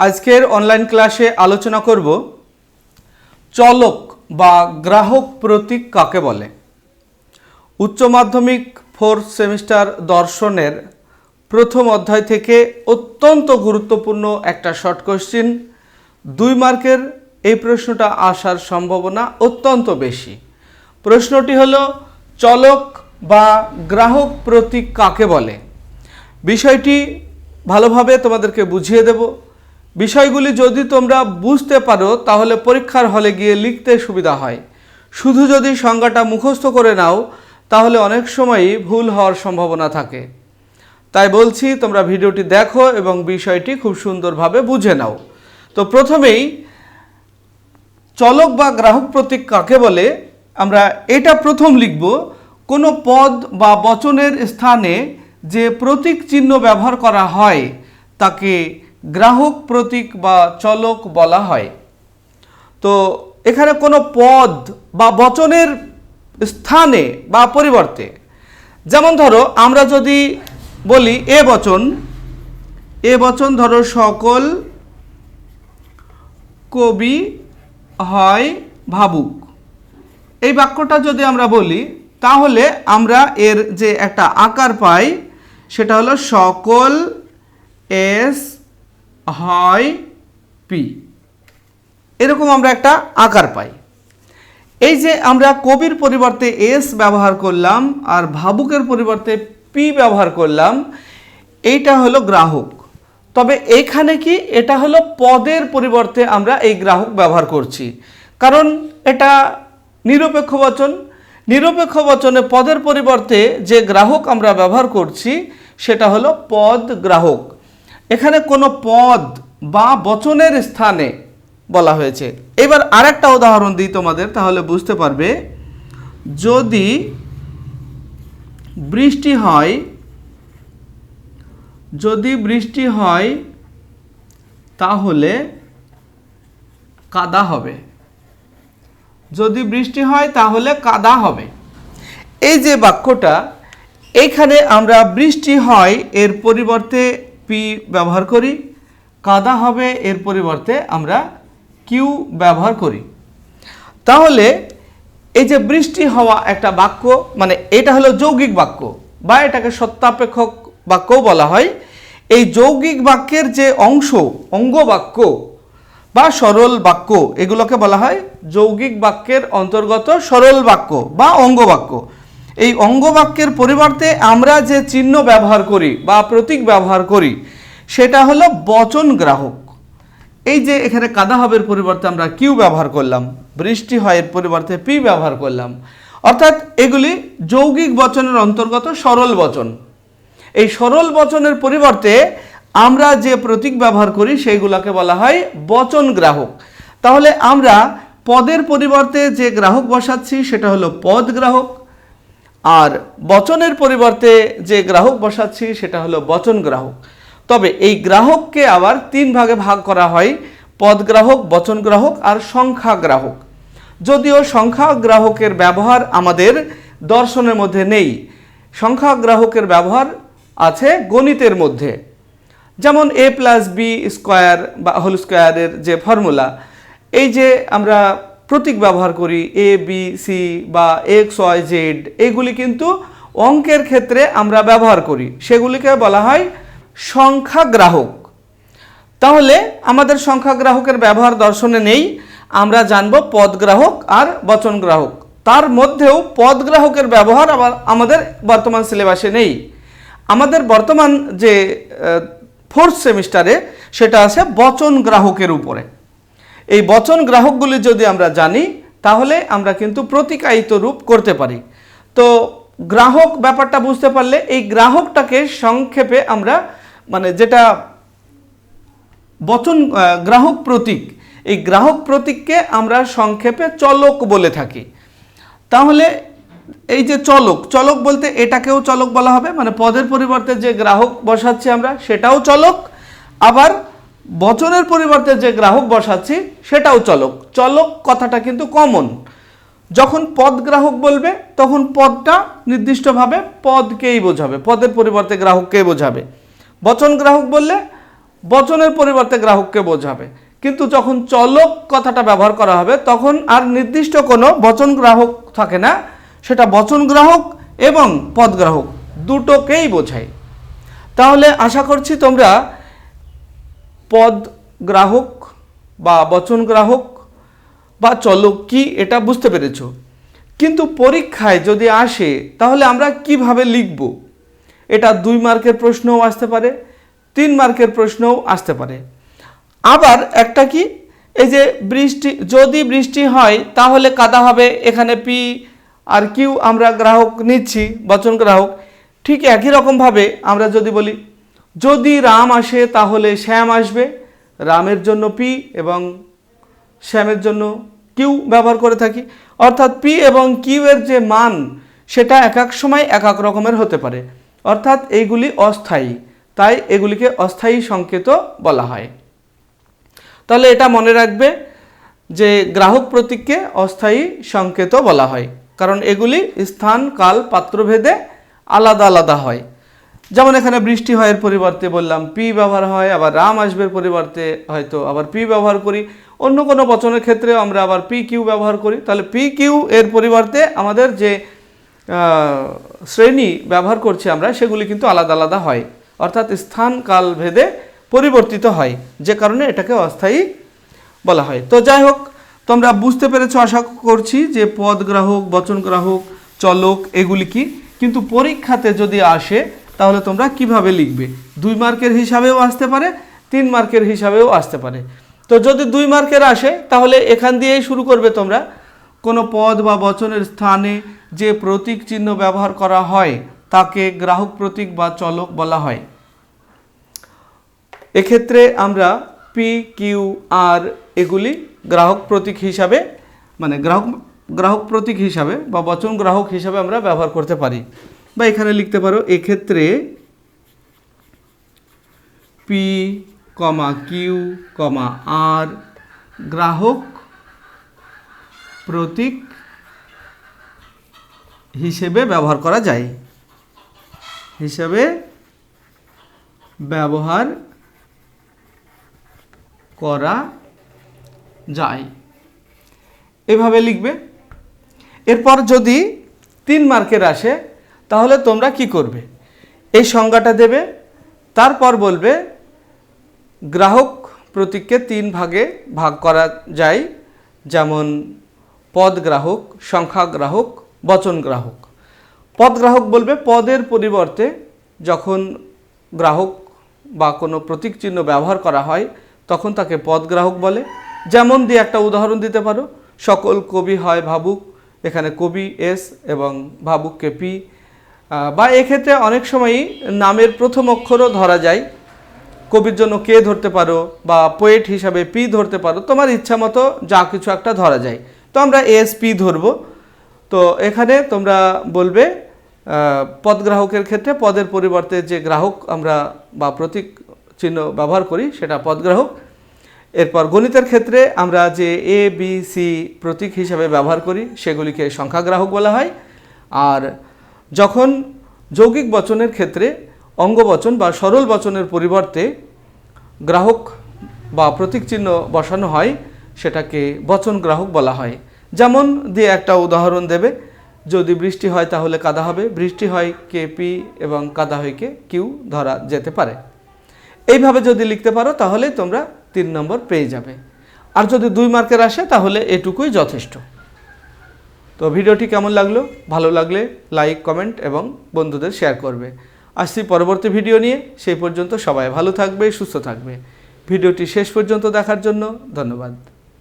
আজকের অনলাইন ক্লাসে আলোচনা করব চলক বা গ্রাহক প্রতীক কাকে বলে? উচ্চ মাধ্যমিক ফোর্থ সেমিস্টার দর্শনের প্রথম অধ্যায় থেকে অত্যন্ত গুরুত্বপূর্ণ একটা শর্ট কোশ্চিন দুই মার্কের এই প্রশ্নটা আসার সম্ভাবনা অত্যন্ত বেশি। প্রশ্নটি হলো, চলক বা গ্রাহক প্রতীক কাকে বলে? বিষয়টি ভালোভাবে তোমাদেরকে বুঝিয়ে দেব। বিষয়গুলি যদি তোমরা বুঝতে পারো, তাহলে পরীক্ষার হলে গিয়ে লিখতে সুবিধা হয়। শুধু যদি সংজ্ঞাটা মুখস্থ করে নাও, তাহলে অনেক সময়ই ভুল হওয়ার সম্ভাবনা থাকে। তাই বলছি, তোমরা ভিডিওটি দেখো এবং বিষয়টি খুব সুন্দরভাবে বুঝে নাও। তো প্রথমেই, চলক বা গ্রাহক প্রতীক কাকে বলে? আমরা এটা প্রথম লিখব, কোনো পদ বা বচনের স্থানে যে প্রতীক চিহ্ন ব্যবহার করা হয়, তাকে গ্রাহক প্রতীক বা চলক বলা হয়। তো এখানে কোনো পদ বা বচনের স্থানে বা পরিবর্তে, যেমন ধরো আমরা যদি বলি এ বচন এ বচন ধরো সকল কবি হয় ভাবুক। এই বাক্যটা যদি আমরা বলি, তাহলে আমরা এর যে একটা আকার পাই, সেটা হলো সকল এস হয় পি এরকম আমরা একটা আকার পাই। এই যে আমরা কবির পরিবর্তে এস ব্যবহার করলাম আর ভাবুকের পরিবর্তে পি ব্যবহার করলাম, এইটা হলো গ্রাহক। তবে এখানে কি এটা হলো পদের পরিবর্তে আমরা এই গ্রাহক ব্যবহার করছি। কারণ এটা নিরপেক্ষ বচন। নিরপেক্ষ বচনে পদের পরিবর্তে যে গ্রাহক আমরা ব্যবহার করছি, সেটা হলো পদ গ্রাহক। এখানে কোনো পদ বা বচনের স্থানে বলা হয়েছে। এবার আরেকটা উদাহরণ দিই তোমাদের, তাহলে বুঝতে পারবে। যদি বৃষ্টি হয়, যদি বৃষ্টি হয়, তাহলে কাদা হবে। যদি বৃষ্টি হয়, তাহলে কাদা হবে। এই যে বাক্যটা এইখানে আমরা বৃষ্টি হয়, এর পরিবর্তে পি ব্যবহার করি, কাদা হবে এর পরিবর্তে আমরা কিউ ব্যবহার করি। তাহলে এই যে বৃষ্টি হওয়া একটা বাক্য মানে এটা হলো যৌগিক বাক্য, বা এটাকে সত্যাপেক্ষক বাক্যও বলা হয়। এই যৌগিক বাক্যের যে অংশ, অঙ্গ বাক্য, বা সরল বাক্য, এগুলোকে বলা হয় যৌগিক বাক্যের অন্তর্গত সরল বাক্য, বা অঙ্গ বাক্য। এই অঙ্গবাক্যের পরিবর্তে আমরা যে চিহ্ন ব্যবহার করি বা প্রতীক ব্যবহার করি, সেটা হলো বচন গ্রাহক। এই যে এখানে কাদা হবের পরিবর্তে আমরা কিউ ব্যবহার করলাম, বৃষ্টি হয় এর পরিবর্তে পি ব্যবহার করলাম। অর্থাৎ এগুলি যৌগিক বচনের অন্তর্গত সরল বচন। এই সরল বচনের পরিবর্তে আমরা যে প্রতীক ব্যবহার করি, সেইগুলোকে বলা হয় বচন গ্রাহক। তাহলে আমরা পদের পরিবর্তে যে গ্রাহক বসাচ্ছি, সেটা হলো পদ গ্রাহক। আর বচনের পরিবর্তে যে গ্রাহক বসাচ্ছি, সেটা হলো বচন গ্রাহক। তবে এই গ্রাহককে আবার তিন ভাগে ভাগ করা হয়, পদ গ্রাহক, বচন গ্রাহক আর সংখ্যা গ্রাহক। যদিও সংখ্যা গ্রাহকের ব্যবহার আমাদের দর্শনের মধ্যে নেই, সংখ্যা গ্রাহকের ব্যবহার আছে গণিতের মধ্যে। যেমন এ প্লাস বি স্কোয়ার বা হোল স্কোয়ারের যে ফর্মুলা এই যে আমরা প্রতীক ব্যবহার করি এ বি সি বা এক্স ওয়াই জেড এগুলি কিন্তু অঙ্কের ক্ষেত্রে আমরা ব্যবহার করি। সেগুলিকে বলা হয় সংখ্যা গ্রাহক তাহলে আমাদের সংখ্যা গ্রাহকের ব্যবহার দর্শনে নেই, আমরা জানব পদ গ্রাহক আর বচন গ্রাহক তার মধ্যেও পদ গ্রাহকের ব্যবহার আবার আমাদের বর্তমান সিলেবাসে নেই। আমাদের বর্তমান যে ফোর্থ সেমিস্টারে সেটা আছে বচন গ্রাহকের উপরে। এই বচন গ্রাহকগুলি যদি আমরা জানি, তাহলে আমরা কিন্তু প্রতিকায়িত রূপ করতে পারি। তো গ্রাহক ব্যাপারটা বুঝতে পারলে এই গ্রাহকটাকে সংক্ষেপে আমরা মানে যেটা বচন গ্রাহক প্রতীক, এই গ্রাহক প্রতীককে আমরা সংক্ষেপে চলক বলে থাকি। তাহলে এই যে চলক চলক বলতে এটাকেও চলক বলা হবে মানে পদের পরিবর্তে যে গ্রাহক বসাচ্ছি আমরা, সেটাও চলক। আবার বচনের পরিবর্তে যে গ্রাহক বসাচ্ছি, সেটাও চলক। চলক কথাটা কিন্তু কমন যখন পদ গ্রাহক বলবে, তখন পদটা নির্দিষ্টভাবে পদকেই বোঝাবে। পদের পরিবর্তে গ্রাহককেই বোঝাবে। বচন গ্রাহক বললে, বচনের পরিবর্তে গ্রাহককে বোঝাবে। কিন্তু যখন চলক কথাটা ব্যবহার করা হবে, তখন আর নির্দিষ্ট কোনো বচন গ্রাহক থাকে না। সেটা বচন গ্রাহক এবং পদ গ্রাহক দুটোকেই বোঝায়। তাহলে আশা করছি তোমরা পদ গ্রাহক বা বচন গ্রাহক বা চলক কি এটা বুঝতে পেরেছ? কিন্তু পরীক্ষায় যদি আসে, তাহলে আমরা কীভাবে লিখব? এটা দুই মার্কের প্রশ্নও আসতে পারে, তিন মার্কের প্রশ্নও আসতে পারে। আবার একটা কি? এই যে বৃষ্টি, যদি বৃষ্টি হয়, তাহলে কাদা হবে, এখানে পি আর কিউ আমরা গ্রাহক নিচ্ছি, বচন গ্রাহক। ঠিক একই রকমভাবে আমরা যদি বলি যদি রাম আসে, তাহলে শ্যাম আসবে। রামের জন্য পি এবং শ্যামের জন্য কিউ ব্যবহার করে থাকি। অর্থাৎ পি এবং কিউ এর যে মান, সেটা এক এক সময় এক এক রকমের হতে পারে। অর্থাৎ এইগুলি অস্থায়ী। তাই এগুলিকে অস্থায়ী সংকেত বলা হয়। তাহলে এটা মনে রাখবে যে গ্রাহক প্রতীককে অস্থায়ী সংকেত বলা হয়। কারণ এগুলি স্থান, কাল, পাত্রভেদে আলাদা আলাদা হয়। যেমন এখানে বৃষ্টি হয় এর পরিবর্তে বললাম, পি ব্যবহার হয়, আবার রাম আসবের পরিবর্তে হয়তো আবার পি ব্যবহার করি। অন্য কোনো বচনের ক্ষেত্রে আমরা আবার পি কিউ ব্যবহার করি। তাহলে পি কিউ এর পরিবর্তে আমাদের যে শ্রেণি ব্যবহার করছি আমরা, সেগুলি কিন্তু আলাদা আলাদা হয়। অর্থাৎ স্থান, কাল, ভেদে পরিবর্তিত হয়। যে কারণে এটাকে অস্থায়ী বলা হয়। তো যাই হোক, তোমরা বুঝতে পেরেছ, আশা করছি যে পদ গ্রাহক, বচন গ্রাহক, চলক, এগুলি কি? কিন্তু পরীক্ষাতে যদি আসে তাহলে তোমরা কীভাবে লিখবে? দুই মার্কের হিসাবেও আসতে পারে, তিন মার্কের হিসাবেও আসতে পারে। তো যদি দুই মার্কের আসে, তাহলে এখান দিয়েই শুরু করবে তোমরা। কোনো পদ বা বচনের স্থানে যে প্রতীক চিহ্ন ব্যবহার করা হয়, তাকে গ্রাহক প্রতীক বা চলক বলা হয়। এক্ষেত্রে আমরা পি কিউ আর এগুলি গ্রাহক প্রতীক হিসাবে মানে গ্রাহক গ্রাহক প্রতীক হিসাবে বা বচন গ্রাহক হিসাবে আমরা ব্যবহার করতে পারি। বা এখানে লিখতে পারো, এক্ষেত্রে পি কমা কিউ কমা আর গ্রাহক প্রতীক হিসেবে ব্যবহার করা যায়। হিসেবে ব্যবহার করা যায়। এভাবে লিখবে। এরপর যদি তিন মার্কের আসে তাহলে তোমরা কি করবে? এই সংজ্ঞাটা দেবে, তারপর বলবে, গ্রাহক প্রতীককে তিন ভাগে ভাগ করা যায়, যেমন পদ গ্রাহক, সংখ্যা গ্রাহক, বচন গ্রাহক। পদ গ্রাহক বলবে পদের পরিবর্তে যখন গ্রাহক বা কোনো প্রতীক চিহ্ন ব্যবহার করা হয়, তখন তাকে পদ গ্রাহক বলে। যেমন দিয়ে একটা উদাহরণ দিতে পারো, সকল কবি হয় ভাবুক, এখানে কবি এস এবং ভাবুককে পি বা এক্ষেত্রে অনেক সময়ই নামের প্রথম অক্ষরও ধরা যায়। কবির জন্য কে ধরতে পারো বা পোয়েট হিসাবে পি ধরতে পারো, তোমার ইচ্ছা মতো যা কিছু একটা ধরা যায়। তো আমরা এস পি ধরবো। তো এখানে তোমরা বলবে পদ গ্রাহকের ক্ষেত্রে পদের পরিবর্তে যে গ্রাহক আমরা বা প্রতীক চিহ্ন ব্যবহার করি সেটা পদ গ্রাহক এরপর গণিতের ক্ষেত্রে আমরা যে এ বি সি প্রতীক হিসাবে ব্যবহার করি, সেগুলিকে সংখ্যা গ্রাহক বলা হয়। আর যখন যৌগিক বচনের ক্ষেত্রে অঙ্গবচন বা সরল বচনের পরিবর্তে গ্রাহক বা প্রতীক চিহ্ন বসানো হয়, সেটাকে বচন গ্রাহক বলা হয়। যেমন দিয়ে একটা উদাহরণ দেবে, যদি বৃষ্টি হয় তাহলে কাদা হবে, বৃষ্টি হয় কে পি এবং কাদা হয় কে কিউ ধরা যেতে পারে। এইভাবে যদি লিখতে পারো তাহলে তোমরা তিন নম্বর পেয়ে যাবে। আর যদি দুই মার্কের আসে তাহলে এটুকুই যথেষ্ট। তো ভিডিওটি কেমন লাগল? ভালো লাগলে লাইক কমেন্ট এবং বন্ধুদের শেয়ার করবে। আসছি পরবর্তী ভিডিও নিয়ে। সেই পর্যন্ত সবাই ভালো থাকবে, সুস্থ থাকবে। ভিডিওটি শেষ পর্যন্ত দেখার জন্য ধন্যবাদ।